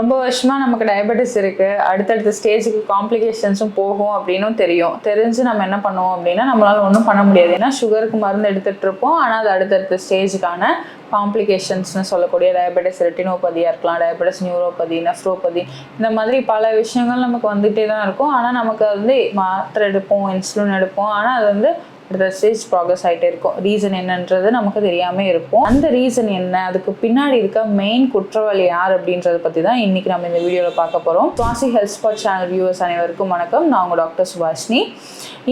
ரொம்ப வருஷமா நமக்கு டயபெட்டிஸ் இருக்கு. அடுத்தடுத்த ஸ்டேஜுக்கு காம்ப்ளிகேஷன்ஸும் போகும் அப்படின்னும் தெரியும். தெரிஞ்சு நம்ம என்ன பண்ணுவோம் அப்படின்னா நம்மளால ஒன்றும் பண்ண முடியாது. ஏன்னா சுகருக்கு மருந்து எடுத்துட்டு இருப்போம். ஆனால் அது அடுத்தடுத்த ஸ்டேஜுக்கான காம்ப்ளிகேஷன்ஸ்னு சொல்லக்கூடிய டயபெட்டிஸ் ரெட்டினோபதியாக இருக்கலாம். டயபெட்டிஸ் நியூரோபதி நெஃப்ரோபதி இந்த மாதிரி பல விஷயங்கள் நமக்கு வந்துகிட்டே தான் இருக்கும். ஆனால் நமக்கு வந்து மாத்திரை எடுப்போம் இன்சுலின் எடுப்போம். ஆனால் அது வந்து அடுத்த ஸ்டேஜ் ப்ராக்ரஸ் ஆகிட்டே இருக்கும். ரீசன் என்னன்றது நமக்கு தெரியாமல் இருக்கும் அந்த ரீசன் என்ன? அதுக்கு பின்னாடி இருக்க மெயின் குற்றவாளி யார் அப்படின்றத பற்றி தான் இன்னைக்கு நம்ம இந்த வீடியோவில் பார்க்க போகிறோம் சுவாசி ஹெல்த் ஸ்பாட் சேனல் வியூவர்ஸ் அனைவருக்கும் வணக்கம். நான் உங்கள் டாக்டர் சுபாஷினி.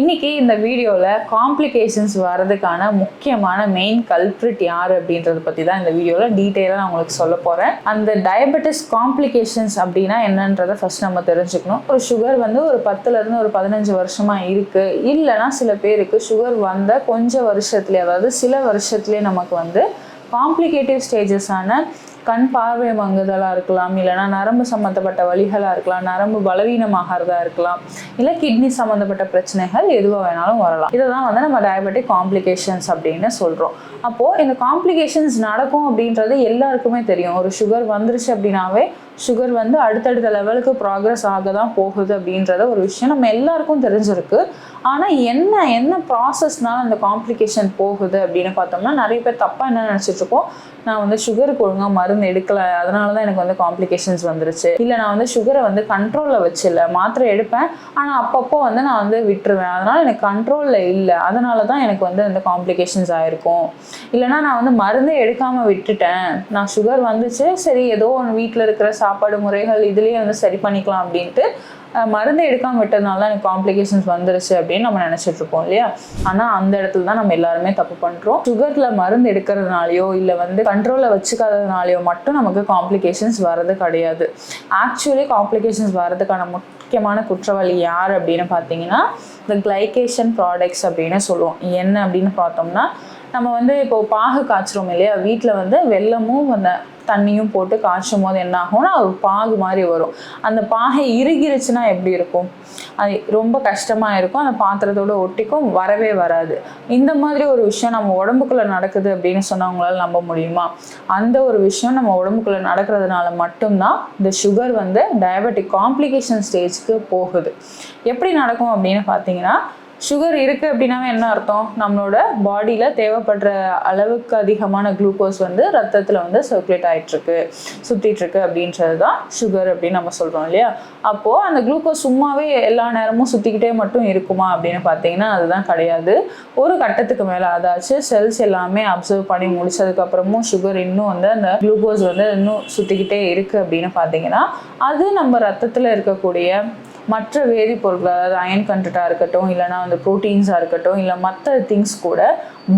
இன்னைக்கு இந்த வீடியோவில் காம்ப்ளிகேஷன்ஸ் வர்றதுக்கான முக்கியமான மெயின் கல்ப்ரிட் யார் அப்படின்றத பற்றி தான் இந்த வீடியோவில் டீட்டெயிலாக நான் உங்களுக்கு சொல்ல போகிறேன் அந்த டயபெட்டிஸ் காம்ப்ளிகேஷன்ஸ் அப்படின்னா என்னன்றதை ஃபர்ஸ்ட் நம்ம தெரிஞ்சுக்கணும். ஒரு சுகர் வந்து ஒரு பத்துலேருந்து ஒரு பதினஞ்சு வருஷமாக இருக்குது இல்லைனா சில பேருக்கு சுகர் சுகர் வந்த கொஞ்சம் வருஷத்துலேயே அதாவது சில வருஷத்துலேயே நமக்கு வந்து காம்ப்ளிகேட்டிவ் ஸ்டேஜஸான கண் பார்வை மங்குதலாக இருக்கலாம் இல்லைனா நரம்பு சம்மந்தப்பட்ட வழிகளாக இருக்கலாம் நரம்பு பலவீனமாகறதா இருக்கலாம் இல்லை கிட்னி சம்மந்தப்பட்ட பிரச்சனைகள் எதுவாக வேணாலும் வரலாம். இதை தான் வந்து நம்ம டயபெட்டிக் காம்ப்ளிகேஷன்ஸ் அப்படின்னு சொல்கிறோம் அப்போது இந்த காம்ப்ளிகேஷன்ஸ் நடக்கும் அப்படின்றது எல்லாருக்குமே தெரியும். ஒரு சுகர் வந்துருச்சு அப்படின்னாவே சுகர் வந்து அடுத்தடுத்த லெவலுக்கு ப்ராக்ரஸ் ஆக தான் போகுது அப்படின்றத ஒரு விஷயம் நம்ம எல்லாருக்கும் தெரிஞ்சிருக்கு. ஆனால் என்ன என்ன ப்ராசஸ்னால அந்த காம்ப்ளிகேஷன் போகுது அப்படின்னு பார்த்தோம்னா நிறைய பேர் தப்பாக என்ன நினச்சிட்டு இருக்கோம்? நான் வந்து சுகருக்கு ஒழுங்காக மருந்து எடுக்கல. அதனால தான் எனக்கு வந்து காம்ப்ளிகேஷன்ஸ் வந்துருச்சு. இல்லை நான் வந்து சுகரை வந்து கண்ட்ரோலில் வச்சில்ல. மாத்திரை எடுப்பேன். ஆனால் அப்பப்போ வந்து நான் வந்து விட்டுருவேன். அதனால் எனக்கு கண்ட்ரோலில் இல்லை. அதனால தான் எனக்கு வந்து அந்த காம்ப்ளிகேஷன்ஸ் ஆகிருக்கும் இல்லைனா நான் வந்து மருந்தே எடுக்காமல் விட்டுட்டேன். நான் சுகர் வந்துச்சு. சரி ஏதோ ஒன்று வீட்டில் இருக்கிற சாப்பாடு முறைகள் இதுலேயே வந்து சரி பண்ணிக்கலாம் அப்படின்ட்டு மருந்து எடுக்காமல் விட்டதுனால தான் எனக்கு காம்ப்ளிகேஷன்ஸ் வந்துருச்சு அப்படின்னு நம்ம நினச்சிட்டு இருப்போம் இல்லையா? ஆனால் அந்த இடத்துல தான் நம்ம எல்லாருமே தப்பு பண்ணுறோம் சுகரில் மருந்து எடுக்கிறதுனாலையோ இல்லை வந்து கண்ட்ரோலில் வச்சுக்காததுனாலையோ மட்டும் நமக்கு காம்ப்ளிகேஷன்ஸ் வர்றது கிடையாது. ஆக்சுவலி காம்ப்ளிகேஷன்ஸ் வர்றதுக்கான முக்கியமான குற்றவாளி யார் அப்படின்னு பார்த்தீங்கன்னா இந்த கிளைகேஷன் ப்ராடக்ட்ஸ் அப்படின்னு சொல்லுவோம். என்ன அப்படின்னு பார்த்தோம்னா நம்ம வந்து இப்போ பாகு காய்ச்சுறோம் இல்லையா? வீட்டில் வந்து வெல்லமும் அந்த தண்ணியும் போட்டு காய்ச்சும் போது என்ன ஆகும்னா ஒரு பாகு மாதிரி வரும். அந்த பாகை இறுகிருச்சுன்னா எப்படி இருக்கும்? அது ரொம்ப கஷ்டமாக இருக்கும். அந்த பாத்திரத்தோட ஒட்டிக்கும் வரவே வராது. இந்த மாதிரி ஒரு விஷயம் நம்ம உடம்புக்குள்ளே நடக்குது அப்படின்னு சொன்னவங்களால நம்ப முடியுமா? அந்த ஒரு விஷயம் நம்ம உடம்புக்குள்ளே நடக்கிறதுனால மட்டும்தான் இந்த சுகர் வந்து டயபெட்டிக் காம்ப்ளிகேஷன் ஸ்டேஜ்க்கு போகுது. எப்படி நடக்கும் அப்படின்னு பார்த்தீங்கன்னா சுகர் இருக்குது அப்படின்னாவே என்ன அர்த்தம்? நம்மளோட பாடியில் தேவைப்படுற அளவுக்கு அதிகமான குளுக்கோஸ் வந்து ரத்தத்தில் வந்து சர்க்குலேட் ஆகிட்டுருக்கு சுற்றிட்டுருக்கு அப்படின்றது தான் சுகர் அப்படின்னு நம்ம சொல்கிறோம் இல்லையா? அப்போது அந்த குளுக்கோஸ் சும்மாவே எல்லா நேரமும் சுற்றிக்கிட்டே மட்டும் இருக்குமா அப்படின்னு பார்த்தீங்கன்னா அதுதான் கிடையாது. ஒரு கட்டத்துக்கு மேலே அதாச்சு செல்ஸ் எல்லாமே அப்சர்வ் பண்ணி முடிச்சதுக்கப்புறமும் சுகர் இன்னும் வந்து அந்த குளுக்கோஸ் வந்து இன்னும் சுற்றிக்கிட்டே இருக்குது அப்படின்னு பார்த்தீங்கன்னா அது நம்ம ரத்தத்தில் இருக்கக்கூடிய மற்ற வேதிப்பொருட்கள் அதாவது அயன் கண்டட்டாக இருக்கட்டும் இல்லைனா வந்து ப்ரோட்டீன்ஸாக இருக்கட்டும் இல்லை மற்ற திங்ஸ் கூட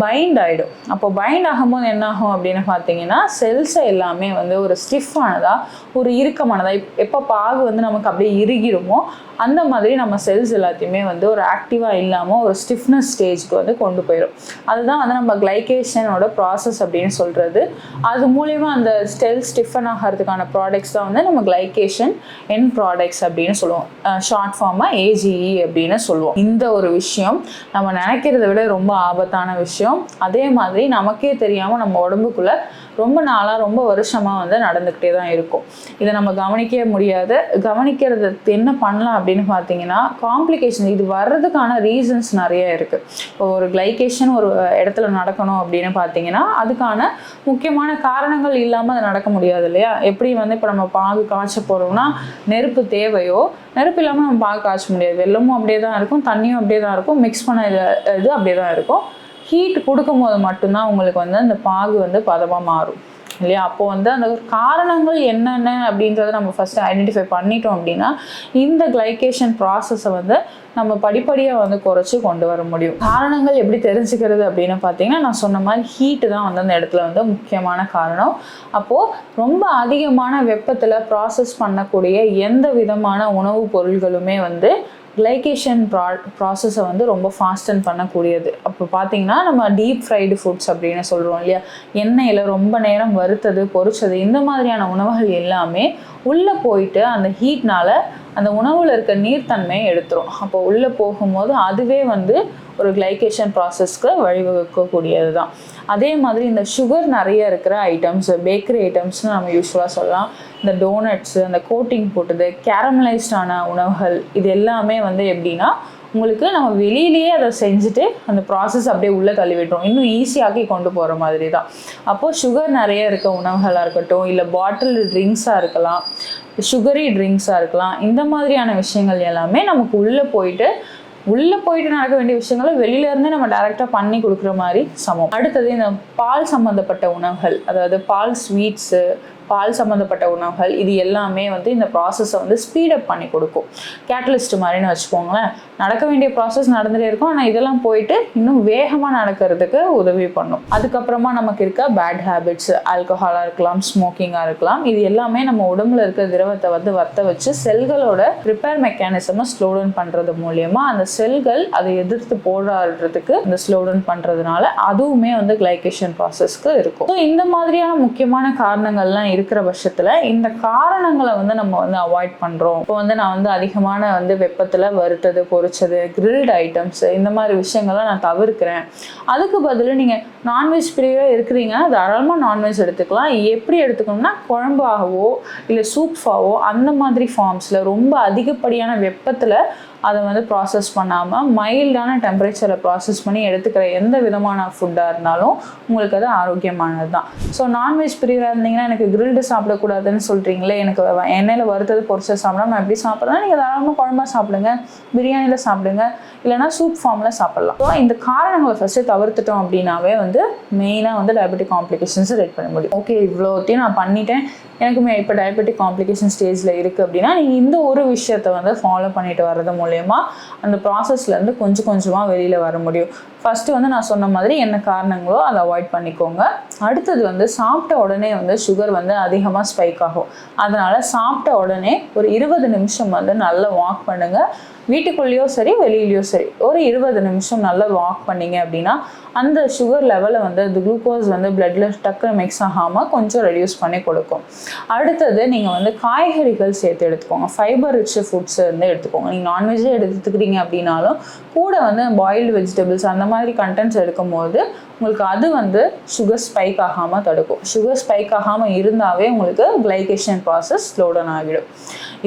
பைண்ட் ஆகிடும் அப்போ பைண்ட் ஆகும்போது என்ன ஆகும் அப்படின்னு பார்த்தீங்கன்னா செல்ஸை எல்லாமே வந்து ஒரு ஸ்டிஃபானதாக ஒரு இறுக்கமானதாக எப்போ பாகு வந்து நமக்கு அப்படியே இறுகிருமோ அந்த மாதிரி நம்ம செல்ஸ் எல்லாத்தையுமே வந்து ஒரு ஆக்டிவாக இல்லாமல் ஒரு ஸ்டிஃப்னஸ் ஸ்டேஜ்க்கு வந்து கொண்டு போயிடும். அதுதான் வந்து நம்ம கிளைகேஷனோட ப்ராசஸ் அப்படின்னு சொல்கிறது அது மூலியமாக அந்த ஸ்டெல் ஸ்டிஃபன் ஆகிறதுக்கான ப்ராடக்ட்ஸ் தான் வந்து நம்ம கிளைகேஷன் என் ப்ராடக்ட்ஸ் அப்படின்னு சொல்லுவோம். ஷார்ட் ஃபார்மாக ஏஜிஇ அப்படின்னு சொல்லுவோம். இந்த ஒரு விஷயம் நம்ம நினைக்கிறத விட ரொம்ப ஆபத்தான விஷயம். அதே மாதிரி நமக்கே தெரியாமல் நம்ம உடம்புக்குள்ள ரொம்ப நாளாக ரொம்ப வருஷமாக வந்து நடந்துக்கிட்டே தான் இருக்கும். இதை நம்ம கவனிக்கவே முடியாது. கவனிக்கிறது என்ன பண்ணலாம் அப்படின்னு பார்த்தீங்கன்னா காம்ப்ளிகேஷன் இது வர்றதுக்கான ரீசன்ஸ் நிறைய இருக்குது இப்போ ஒரு கிளைகேஷன் ஒரு இடத்துல நடக்கணும் அப்படின்னு பார்த்தீங்கன்னா அதுக்கான முக்கியமான காரணங்கள் இல்லாமல் அது நடக்க முடியாது இல்லையா? எப்படி வந்து இப்போ நம்ம பாகு காய்ச்ச போகிறோம்னா நெருப்பு தேவையோ நெருப்பு இல்லாமல் நம்ம பாகு காய்ச்ச முடியாது. வெள்ளமும் அப்படியே தான் இருக்கும் தண்ணியும் அப்படியே தான் இருக்கும் மிக்ஸ் பண்ண இது இது அப்படியே தான் இருக்கும். ஹீட் கொடுக்கும்போது மட்டும்தான் உங்களுக்கு வந்து அந்த பாகு வந்து பதமாக மாறும். இல்லையா? அப்போ வந்து அந்த காரணங்கள் என்னென்ன அப்படின்றத நம்ம ஃபஸ்ட்டு ஐடென்டிஃபை பண்ணிட்டோம் அப்படின்னா இந்த கிளைகேஷன் ப்ராசஸை வந்து நம்ம படிப்படியாக வந்து குறைச்சி கொண்டு வர முடியும். காரணங்கள் எப்படி தெரிஞ்சுக்கிறது அப்படின்னு பார்த்தீங்கன்னா நான் சொன்ன மாதிரி ஹீட்டு தான் வந்து அந்த இடத்துல வந்து முக்கியமான காரணம். அப்போது ரொம்ப அதிகமான வெப்பத்தில் ப்ராசஸ் பண்ணக்கூடிய எந்த விதமான உணவுப் பொருள்களுமே வந்து கிளைகேஷன் ப்ரா ப்ராசஸை வந்து ரொம்ப ஃபாஸ்டன் பண்ணக்கூடியது. அப்போ பார்த்தீங்கன்னா நம்ம டீப் ஃப்ரைடு ஃபுட்ஸ் அப்படின்னு சொல்கிறோம் இல்லையா? எண்ணெயில் ரொம்ப நேரம் வறுத்தது பொறிச்சது இந்த மாதிரியான உணவுகள் எல்லாமே உள்ளே போயிட்டு அந்த ஹீட்னால் அந்த உணவில் இருக்க நீர்த்தன்மையை எடுத்துரும். அப்போ உள்ளே போகும்போது அதுவே வந்து ஒரு கிளைகேஷன் ப்ராசஸ்க்கு வழிவகுக்கக்கூடியது தான். அதே மாதிரி இந்த சுகர் நிறைய இருக்கிற ஐட்டம்ஸ் பேக்கரி ஐட்டம்ஸ்னு நம்ம யூஸ்வலாக சொல்லலாம். இந்த டோனட்ஸு அந்த கோட்டிங் போட்டது கேரமலைஸ்டான உணவுகள் இது எல்லாமே வந்து எப்படின்னா உங்களுக்கு நம்ம வெளியிலேயே அதை செஞ்சுட்டு அந்த ப்ராசஸ் அப்படியே உள்ளே தள்ளிவிட்டோம் இன்னும் ஈஸியாக்கி கொண்டு போகிற மாதிரி தான் அப்போது சுகர் நிறைய இருக்க உணவுகளாக இருக்கட்டும் இல்லை பாட்டில் ட்ரிங்க்ஸாக இருக்கலாம் சுகரி ட்ரிங்க்ஸாக இருக்கலாம் இந்த மாதிரியான விஷயங்கள் எல்லாமே நமக்கு உள்ளே போயிட்டு உள்ளே போயிட்டு நடக்க வேண்டிய விஷயங்களை வெளியிலேருந்து நம்ம டைரெக்டாக பண்ணி கொடுக்குற மாதிரி சமம். அடுத்தது இந்த பால் சம்மந்தப்பட்ட உணவுகள் அதாவது பால் ஸ்வீட்ஸு பால் சம்மந்தப்பட்ட உணவுகள் இது எல்லாமே வந்து இந்த ப்ராசஸை வந்து ஸ்பீடப் பண்ணி கொடுக்கும். கேட்டலிஸ்ட் மாதிரின்னு வச்சுக்கோங்களேன். நடக்க வேண்டிய ப்ராசஸ் நடந்துகிட்டே இருக்கும். ஆனால் இதெல்லாம் போயிட்டு இன்னும் வேகமாக நடக்கிறதுக்கு உதவி பண்ணும். அதுக்கப்புறமா நமக்கு இருக்க பேட் ஹேபிட்ஸ் ஆல்கஹாலாக இருக்கலாம் ஸ்மோக்கிங்காக இருக்கலாம் இது எல்லாமே நம்ம உடம்புல இருக்க திரவத்தை வந்து வத்த வச்சு செல்களோட ரிப்பேர் மெக்கானிசமை ஸ்லோ டவுன் பண்ணுறது மூலயமா அந்த செல்கள் அதை எதிர்த்து போராடுறதுக்கு இந்த ஸ்லோ டவுன் பண்ணுறதுனால அதுவுமே வந்து கிளைகேஷன் ப்ராசஸ்க்கு இருக்கும். ஸோ இந்த மாதிரியான முக்கியமான காரணங்கள்லாம் இருக்கிற பட்சத்தில் இந்த காரணங்களை வந்து நம்ம வந்து அவாய்ட் பண்ணுறோம் இப்போ வந்து நான் வந்து அதிகமான வந்து வெப்பத்தில் வறுத்தது பொரிச்சது கிரில்டு ஐட்டம்ஸ் இந்த மாதிரி விஷயங்கள்லாம் நான் தவிர்க்கிறேன். அதுக்கு பதில் நீங்கள் நான்வெஜ் பிரிவாக இருக்கிறீங்க தாராளமாக நான்வெஜ் எடுத்துக்கலாம். எப்படி எடுத்துக்கணும்னா குழம்பாகவோ இல்லை சூப்ஸாவோ அந்த மாதிரி ஃபார்ம்ஸில் ரொம்ப அதிகப்படியான வெப்பத்தில் அதை வந்து ப்ராசஸ் பண்ணாமல் மைல்டான டெம்பரேச்சரை ப்ராசஸ் பண்ணி எடுத்துக்கிற எந்த விதமான ஃபுட்டாக இருந்தாலும் உங்களுக்கு அது ஆரோக்கியமானது தான் ஸோ நான்வெஜ் பிரியராக இருந்தீங்கன்னா எனக்கு கிரில்டு சாப்பிடக்கூடாதுன்னு சொல்கிறீங்களே எனக்கு எண்ணெயில் வறுத்தது பொரிச்சது சாப்பிடாம நான் எப்படி சாப்பிட்றேன் நீங்கள் தாராளமாக குழம்பா சாப்பிடுங்க பிரியாணியில் சாப்பிடுங்க இல்லைனா சூப் ஃபார்மில் சாப்பிடலாம். ஸோ இந்த காரணங்களை ஃபஸ்ட்டு தவிர்த்துட்டோம் அப்படின்னாவே வந்து மெயினாக வந்து டயபெட்டிக் காம்ப்ளிகேஷன்ஸ் ரெட் பண்ண முடியும். ஓகே இவ்வளோத்தையும் நான் பண்ணிட்டேன். எனக்குமே இப்போ டயபெட்டிக் காம்ப்ளிகேஷன் ஸ்டேஜில் இருக்குது அப்படின்னா நீங்கள் இந்த ஒரு விஷயத்தை வந்து ஃபாலோ பண்ணிட்டு வர்றது மூலயமா அந்த ப்ராசஸ்லேருந்து கொஞ்சம் கொஞ்சமாக வெளியில் வர முடியும். ஃபஸ்ட்டு வந்து நான் சொன்ன மாதிரி என்ன காரணங்களோ அதை அவாய்ட் பண்ணிக்கோங்க. அடுத்தது வந்து சாப்பிட்ட உடனே வந்து சுகர் வந்து அதிகமாக ஸ்பைக் ஆகும். அதனால் சாப்பிட்ட உடனே ஒரு இருபது நிமிஷம் வந்து நல்லா வாக் பண்ணுங்கள் வீட்டுக்குள்ளேயோ சரி வெளியிலையோ சரி ஒரு இருபது நிமிஷம் நல்லா வாக் பண்ணீங்க அப்படின்னா அந்த சுகர் லெவலை வந்து அந்த குளுக்கோஸ் வந்து பிளட்ல டக்குன்னு மிக்ஸ் ஆகாமல் கொஞ்சம் ரெடியூஸ் பண்ணி கொடுக்கும். அடுத்தது நீங்கள் வந்து காய்கறிகள் சேர்த்து எடுத்துக்கோங்க. ஃபைபர் ரிச் ஃபுட்ஸ் வந்து எடுத்துக்கோங்க. நீங்கள் நான்வெஜ்ஜே எடுத்துக்கிறீங்க அப்படின்னாலும் கூட வந்து பாயில்டு வெஜிடபிள்ஸ் அந்த மாதிரி கண்டென்ட்ஸ் எடுக்கும்போது உங்களுக்கு அது வந்து சுகர் ஸ்பைக் ஆகாமல் தடுக்கும். சுகர் ஸ்பைக் ஆகாமல் இருந்தாவே உங்களுக்கு கிளைகேஷன் ப்ராசஸ் ஸ்லோடன் ஆகிடும்.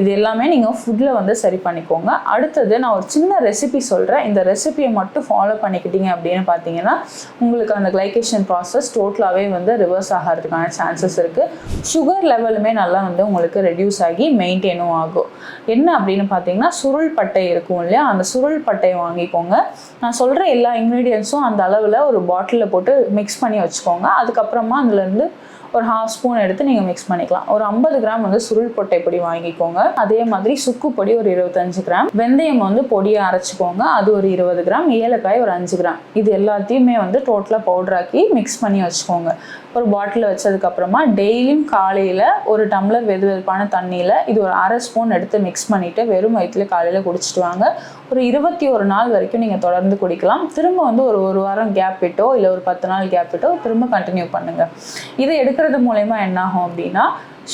இது எல்லாமே நீங்கள் ஃபுட்டில் வந்து சரி பண்ணிக்கோங்க. அடுத்தது நான் ஒரு சின்ன ரெசிபி சொல்கிறேன் இந்த ரெசிபியை மட்டும் ஃபாலோ பண்ணிக்கிட்டீங்க அப்படின்னு பார்த்தீங்கன்னா உங்களுக்கு அந்த கிளைகேஷன் ப்ராசஸ் டோட்டலாகவே வந்து ரிவர்ஸ் ஆகிறதுக்கான சான்சஸ் இருக்குது சுகர் லெவலுமே நல்லா வந்து உங்களுக்கு ரெடியூஸ் ஆகி மெயின்டைனும் ஆகும். என்ன அப்படின்னு பார்த்தீங்கன்னா சுருள் பட்டை இருக்கும் இல்லையா? அந்த சுருள் பட்டையை வாங்கிக்கோங்க. நான் சொல்கிற எல்லா இன்க்ரீடியன்ஸும் அந்த அளவில் ஒரு பாட்டிலில் போட்டு மிக்ஸ் பண்ணி வச்சுக்கோங்க. அதுக்கப்புறமா அதுலேருந்து ஒரு ஹாஃப் ஸ்பூன் எடுத்து நீங்கள் மிக்ஸ் பண்ணிக்கலாம். ஒரு ஐம்பது கிராம் வந்து சுருள் பொட்டை பொடி வாங்கிக்கோங்க. அதே மாதிரி சுக்கு பொடி ஒரு இருபத்தஞ்சு கிராம் வெந்தயம் வந்து பொடியை அரைச்சிக்கோங்க. அது ஒரு இருபது கிராம் ஏலக்காய் ஒரு அஞ்சு கிராம் இது எல்லாத்தையுமே வந்து டோட்டலாக பவுடராக்கி மிக்ஸ் பண்ணி வச்சுக்கோங்க. ஒரு பாட்டில் வச்சதுக்கப்புறமா டெய்லியும் காலையில் ஒரு டம்ளர் வெது வெதுப்பான தண்ணியில் இது ஒரு அரை ஸ்பூன் எடுத்து மிக்ஸ் பண்ணிவிட்டு வெறும் வயிற்றுல காலையில் குடிச்சிட்டு வாங்க. ஒரு இருபத்தி ஒரு நாள் வரைக்கும் நீங்கள் தொடர்ந்து குடிக்கலாம். திரும்ப வந்து ஒரு ஒரு வாரம் கேப் விட்டோ இல்லை ஒரு பத்து நாள் கேப் விட்டோ திரும்ப கண்டினியூ பண்ணுங்கள் இதை எடுக்கிறது மூலயமா என்னாகும் அப்படின்னா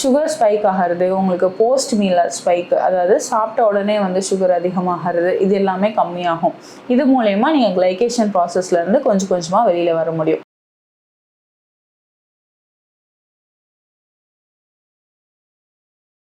சுகர் ஸ்பைக் ஆகிறது உங்களுக்கு போஸ்ட் மீல் ஸ்பைக் அதாவது சாப்பிட்ட உடனே வந்து சுகர் அதிகமாகிறது இது எல்லாமே கம்மியாகும். இது மூலயமா நீங்கள் கிளைகேஷன் ப்ராசஸ்லேருந்து கொஞ்சம் கொஞ்சமாக வெளியில் வர முடியும்.